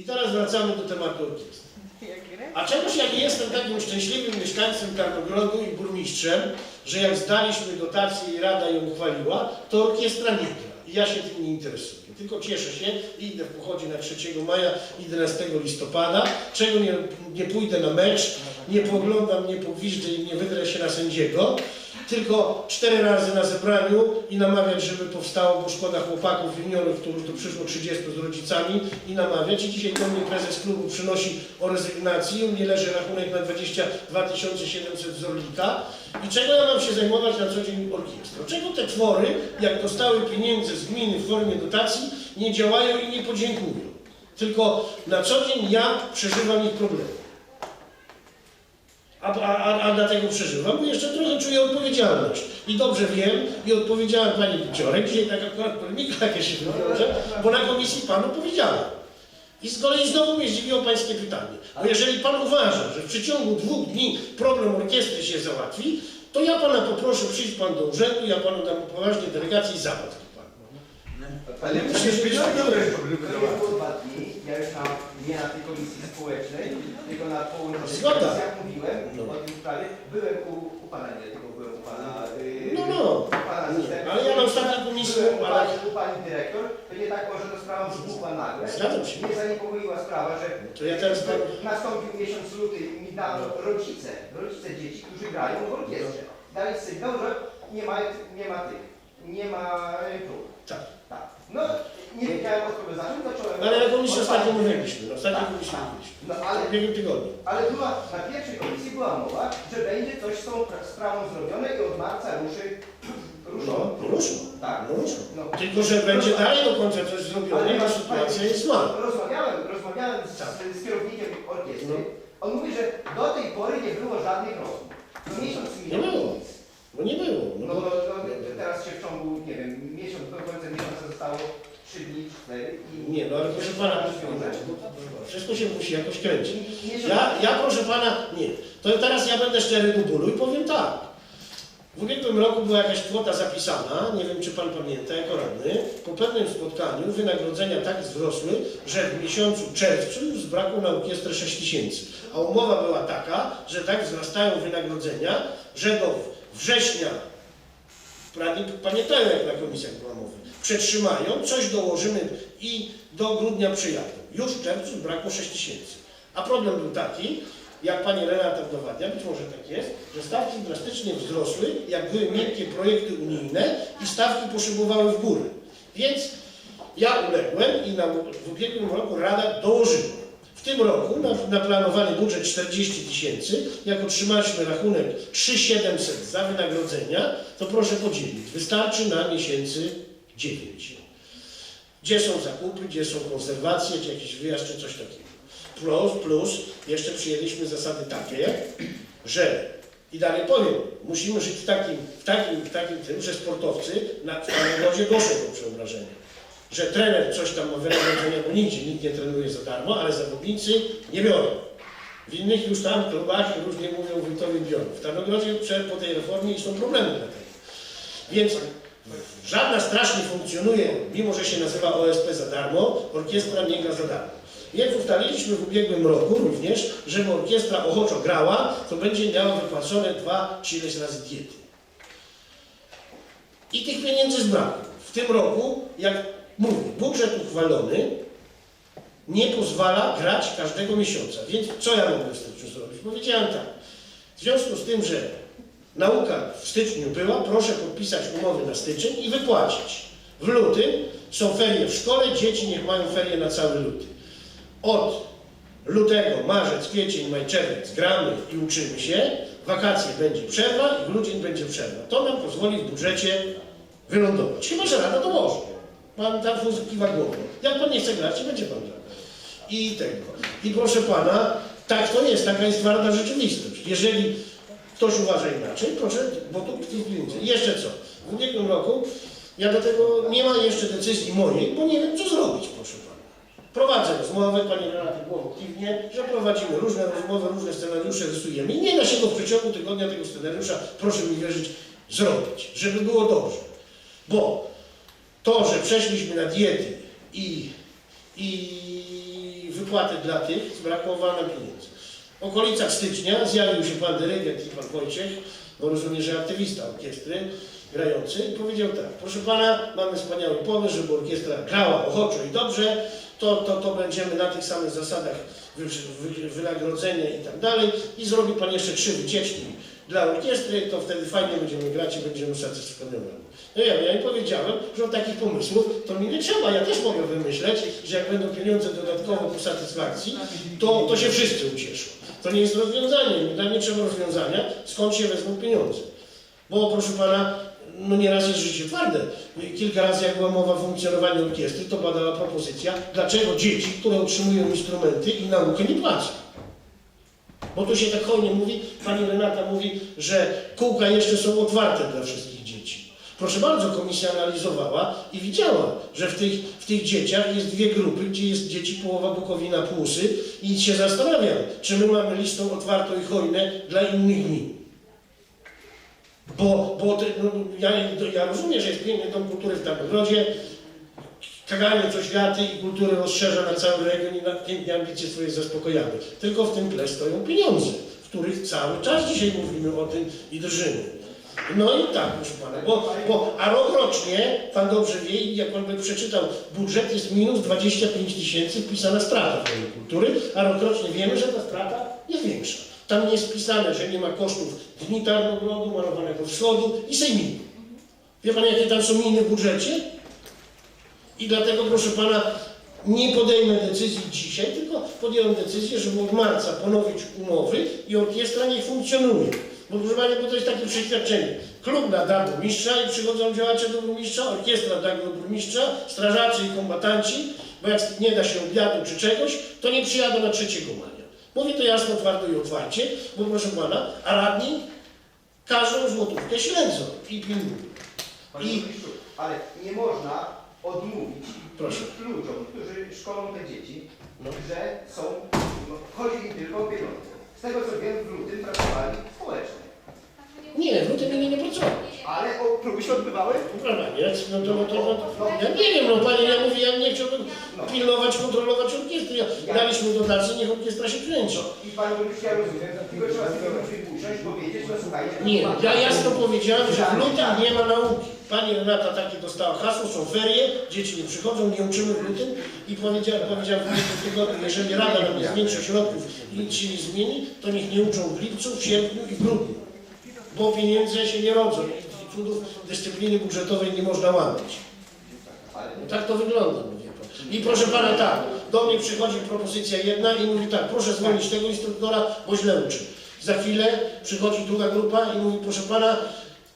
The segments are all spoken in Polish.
I teraz wracamy do tematu orkiestry. A czegoż ja nie jestem takim szczęśliwym mieszkańcem Tarnogrodu i burmistrzem, że jak zdaliśmy dotację i Rada ją uchwaliła, to orkiestra nie gra. I ja się tym nie interesuję. Tylko cieszę się, idę w pochodzie na 3 maja, 11 listopada, czego nie, nie pójdę na mecz, nie poglądam, nie pogwiżdżę i nie wydrę się na sędziego, tylko cztery razy na zebraniu i namawiać, żeby powstało, bo szkoda chłopaków wymienionych, których tu przyszło 30 z rodzicami i namawiać. I dzisiaj do mnie prezes klubu przynosi o rezygnacji, u mnie leży rachunek na 22 700 z. I czego ja mam się zajmować na co dzień orkiestrą? Czego te twory, jak dostały pieniądze z gminy w formie dotacji, nie działają i nie podziękują? Tylko na co dzień ja przeżywam ich problemy. A, a, a, dlatego przeżywam, bo jeszcze trochę czuję odpowiedzialność. I dobrze wiem i odpowiedziałem Pani Wiciorek, dzisiaj tak akurat polemika jakaś się wywiąże, bo na komisji Panu powiedziałem. I z kolei znowu mnie zdziwiło Pańskie pytanie. Bo jeżeli Pan uważa, że w przeciągu dwóch dni problem orkiestry się załatwi, to ja Pana poproszę, przyjść Pan do urzędu, ja Panu dam poważnie delegację i załatwię. Ale musisz być no, dobry, To dwa dni, ja już tam nie na tej komisji społecznej, tylko na połączonych komisjach mówiłem No. o tym sprawie. Byłem u, u pana, nie tylko byłem u pana. Yy, No, no. u pana Nie, asystenta. ale ja na ostatniej komisji u pana- u pani dyrektor, to nie tak może to sprawa wybuchła nagle. Zgadzam się. Mnie zaniepokoiła sprawa, że To ja teraz pan... nastąpił miesiąc luty i mi dano rodzice, rodzice dzieci, którzy grają w orkiestrze. Dali sygnał, że nie ma, nie ma tych, nie ma y, prób. Tak. No, nie wiedziałem od kogo zacząć, zacząłem... Ale komisji od ostatnio mówiliśmy, na ostatniej Tak, komisji tak. mówiliśmy. No W ale, ubiegłym tygodniu. ale była, na pierwszej komisji była mowa, że będzie coś z tą pra- sprawą zrobione i od marca ruszy, ruszą. No, ruszą. Tak. No, ruszą. No. Tylko, że będzie dalej do końca coś zrobione, Ale ta sytuacja jest mała. Rozmawiałem, rozmawiałem z, Tak. z kierownikiem orkiestry. No. On mówi, że do tej pory nie było żadnych rozmów. No miesiąc Nie minął. było. No nie było. No, No, no, no, teraz się w ciągu, nie wiem, miesiąc, do końca miesiąca zostało 3 dni, 4 i... nie, no ale proszę pana, wszystko się musi jakoś kręcić. Ja, ja proszę pana, nie. To teraz ja będę szczery do bólu i powiem tak. W ubiegłym roku była jakaś kwota zapisana, nie wiem czy pan pamięta, jako radny. Po pewnym spotkaniu wynagrodzenia tak wzrosły, że w miesiącu czerwcu już zbrakło na orkiestrę 6 tysięcy. A umowa była taka, że tak wzrastają wynagrodzenia, że do września, radni pamiętają jak na komisjach mowa, przetrzymają, coś dołożymy i do grudnia przyjadą. Już w czerwcu zbrakło 6 tysięcy. A problem był taki, jak pani Renata udowadnia, być może tak jest, że stawki drastycznie wzrosły, jak były miękkie projekty unijne i stawki poszybowały w górę. Więc ja uległem i na, w ubiegłym roku Rada dołożyła. W tym roku na, na planowany budżet 40 tysięcy, jak otrzymaliśmy rachunek 3700 za wynagrodzenia, to proszę podzielić. Wystarczy na miesięcy 9. Gdzie są zakupy, gdzie są konserwacje, czy jakiś wyjazd, czy coś takiego. Plus, plus jeszcze przyjęliśmy zasady takie, że i dalej powiem, musimy żyć w takim, w takim, w takim tym, że sportowcy na, w narodzie doszło do przeobrażenia. Że trener coś tam ma wynagrodzenia, bo nigdzie nikt nie trenuje za darmo, ale zawodnicy nie biorą. W innych już tam klubach różnie mówią wójtowie biorą. W Tarnogrodzie po tej reformie i są problemy dlatego. Więc żadna straż nie funkcjonuje, mimo że się nazywa OSP za darmo, orkiestra nie gra za darmo. Więc ustaliliśmy w ubiegłym roku również, żeby orkiestra ochoczo grała, to będzie miała wypłacone dwa czy ileś razy diety. I tych pieniędzy zbrakło. W tym roku, jak mówię, budżet uchwalony nie pozwala grać każdego miesiąca. Więc co ja mogę w styczniu zrobić? Powiedziałem tak. W związku z tym, że nauka w styczniu była, proszę podpisać umowy na styczeń i wypłacić. W lutym są ferie w szkole, dzieci niech mają ferie na cały luty. Od lutego, marzec, kwiecień, maj, czerwiec gramy i uczymy się, wakacje będzie przerwa i grudzień będzie przerwa. To nam pozwoli w budżecie wylądować. Chyba, że rada to może. Pan tam fuz kiwa głową. Jak pan nie chce grać, nie będzie pan grał. I tego. I proszę pana, tak to jest, taka jest twarda rzeczywistość. Jeżeli ktoś uważa inaczej, proszę, bo tu. I jeszcze co? W ubiegłym roku ja do tego nie ma jeszcze decyzji mojej, bo nie wiem, co zrobić, proszę pana. Prowadzę rozmowę, pani Renata głową kiwnie, że prowadzimy różne rozmowy, różne scenariusze rysujemy i nie da się go w przeciągu tygodnia tego scenariusza, proszę mi wierzyć, zrobić, żeby było dobrze. Bo to, że przeszliśmy na diety i, i wypłaty dla tych zbrakowało nam pieniędzy. W okolicach stycznia zjawił się pan dyrygent i pan Wojciech, bo rozumiem, że aktywista orkiestry grający i powiedział tak, proszę pana, mamy wspaniały pomysł, żeby orkiestra grała ochoczo i dobrze, to, to, to będziemy na tych samych zasadach wy, wy, wynagrodzenia i tak dalej i zrobi pan jeszcze trzy wycieczki dla orkiestry, to wtedy fajnie będziemy grać i będziemy satysfakcjonowani. No ja, ja im powiedziałem, że od takich pomysłów to mi nie trzeba, ja też mogę wymyśleć, że jak będą pieniądze dodatkowo po satysfakcji, to, to się wszyscy ucieszą. To nie jest rozwiązanie, dla mnie trzeba rozwiązania, skąd się wezmą pieniądze. Bo proszę pana, no nieraz jest życie twarde. Kilka razy jak była mowa o funkcjonowaniu orkiestry, to padała propozycja, dlaczego dzieci, które otrzymują instrumenty i naukę nie płacą. Bo tu się tak hojnie mówi, pani Renata mówi, że kółka jeszcze są otwarte dla wszystkich dzieci. Proszę bardzo, komisja analizowała i widziała, że w tych, w tych dzieciach jest dwie grupy, gdzie jest dzieci połowa Bukowina Płusy i się zastanawiam, czy my mamy listę otwartą i hojne dla innych gmin. Bo, bo te, no, ja, ja rozumiem, że jest piękny dom kultury w Tarnogrodzie, kaganie co światy i kulturę rozszerza na cały region i na pięknie ambicje swoje zaspokojamy. Tylko w tym tle stoją pieniądze, w których cały czas dzisiaj mówimy o tym i drżymy. No i tak, proszę pana, bo, bo a rocznie, pan dobrze wie, jak pan by przeczytał, budżet jest minus 25 tysięcy, wpisana strata tej kultury, a rok rocznie wiemy, że ta strata jest większa. Tam nie jest wpisane, że nie ma kosztów Dni Tarnogrodu, malowanego wschodu i sejmiku. Wie pan, jakie tam są miny w budżecie? I dlatego, proszę pana, nie podejmę decyzji dzisiaj, tylko podjąłem decyzję, żeby od marca ponowić umowy i orkiestra nie funkcjonuje. Bo proszę pana, bo to jest takie przeświadczenie. Klub da burmistrza i przychodzą działacze do burmistrza, orkiestra da do burmistrza, strażacy i kombatanci, bo jak nie da się obiadu czy czegoś, to nie przyjadą na 3 maja. Mówię to jasno, twardo i otwarcie, bo proszę pana, a radni każdą złotówkę śledzą i pilnują. I- ale nie można odmówić Proszę. ludziom, którzy szkolą te dzieci, No. że są, no, chodzi im tylko o pieniądze. Z tego co wiem, w lutym pracowali społecznie. Nie, w lutym inni nie pracowali. Ale o, próby się odbywały? Prawda, nie? No to, no to, no, ja nie wiem, no panie, ja mówię, ja nie chciałbym pilnować, kontrolować orkiestry. Ja, daliśmy dotację, niech orkiestra się kręci. I panie burmistrzu, ja rozumiem, tylko trzeba sobie usiąść, powiedzieć, no słuchajcie. Nie, ja jasno powiedziałem, że w lutym nie ma nauki. Pani Renata takie dostała hasło, są ferie, dzieci nie przychodzą, nie uczymy w lutym i powiedziałem, powiedziałem w ubiegłym tygodniu, jeżeli Rada nam nie zwiększy środków i nic się nie zmieni, to niech nie uczą w lipcu, w sierpniu i grudniu. Bo pieniądze się nie rodzą i cudów dyscypliny budżetowej nie można łamać. No tak to wygląda. I proszę pana tak, do mnie przychodzi propozycja jedna i mówi tak, proszę zwolnić tego instruktora, bo źle uczy. Za chwilę przychodzi druga grupa i mówi, proszę pana,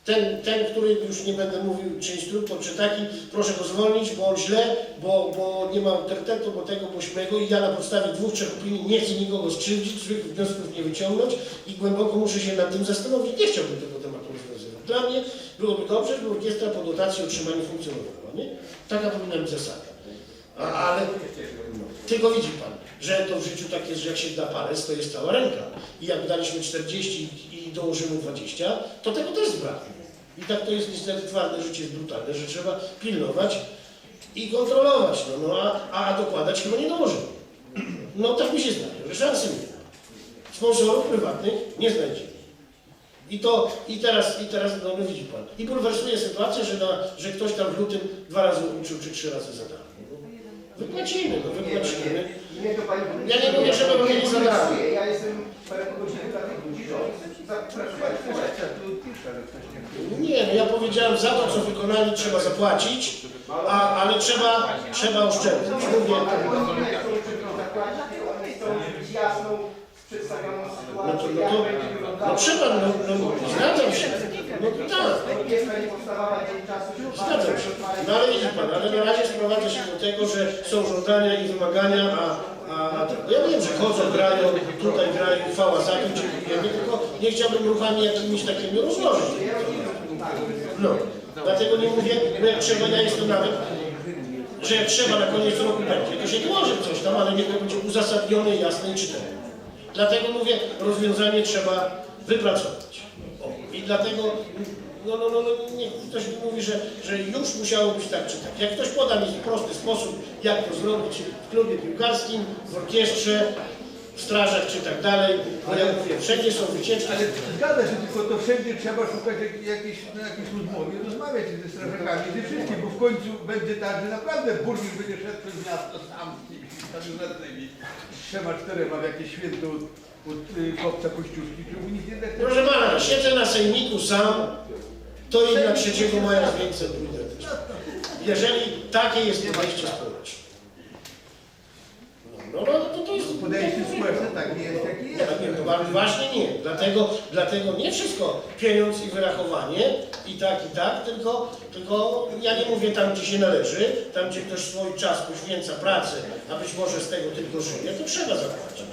ten, ten, który już nie będę mówił, czy instruktor, czy taki, proszę go zwolnić, bo on źle, bo, bo nie ma autorytetu, bo tego, bo śmego i ja na podstawie dwóch, trzech opinii nie chcę nikogo skrzywdzić, złych wniosków nie wyciągnąć i głęboko muszę się nad tym zastanowić. Nie chciałbym tego tematu rozwiązywać. Dla mnie byłoby dobrze, żeby orkiestra po dotacji otrzymania funkcjonowała, nie? Taka powinna być zasada. A, ale tylko widzi Pan, że to w życiu tak jest, że jak się da palec, to jest cała ręka. I jak daliśmy 40 i dołożymy 20, to tego też zbraknie. I tak to jest niestety twarde życie jest brutalne, że trzeba pilnować i kontrolować, no, no a, a dokładać chyba nie dołożymy. No tak mi się zdaje, że szansy nie ma. Sponsorów prywatnych nie znajdziemy. I to, i teraz, i teraz, no, no widzi Pan, i bulwersuje sytuację, że, na, że ktoś tam w lutym dwa razy uczył, czy trzy razy za darmo. No, Wypłacimy, no wypłacimy. Ja nie mówię, żeby nie robili za darmo. Ja jestem parę godzin dla tych ludzi, że oni. No ja powiedziałem, za to, co wykonali, trzeba zapłacić, a, ale trzeba, trzeba oszczędzić. Mówię, jasną, przedstawioną no sytuację, no to, no trzeba, no, no zgadzam się. No tak. Zgadzam się. No ale widzi Pan, ale na razie sprowadza się do tego, że są żądania i wymagania, a, a, ja wiem, że chodzą, grają, tutaj grają, chwała za to, dziękujemy, tylko nie chciałbym ruchami jakimiś takimi rozłożyć. No, dlatego nie mówię, bo jak trzeba, ja jestem nawet, że jak trzeba na koniec roku będzie, to się dołoży coś tam, ale niech to będzie uzasadnione, jasne i czytelne. Dlatego mówię, rozwiązanie trzeba wypracować. O, I dlatego no, no, no, no niech ktoś mi mówi, że, że już musiało być tak czy tak. Jak ktoś poda mi prosty sposób, jak to zrobić w klubie piłkarskim, w orkiestrze, w strażach czy tak dalej, bo ja mówię, wszędzie są wycieczki. Ale zgadza się, tylko to wszędzie trzeba szukać jak- jakiejś, na jakiejś rozmowie, rozmawiać ze strażakami, ze wszystkim, bo w końcu będzie tak, że naprawdę burmistrz będzie szedł przez miasto sam z tam żadnymi trzema, czterema w jakieś święto od, od y, kopca Kościuszki, żeby nikt nie zechce. Proszę pana, siedzę na sejmiku sam, to jedna trzeciego mają więcej brudnych. Jeżeli takie jest podejście społeczne. No, no, no to, Podejście społeczne tak nie jest, jaki jest. Nie, wa- właśnie nie. Dlatego, dlatego nie wszystko pieniądz i wyrachowanie i tak i tak, tylko, tylko ja nie mówię tam, gdzie się należy, tam, gdzie ktoś swój czas poświęca pracy, a być może z tego tylko żyje, to trzeba zapłacić.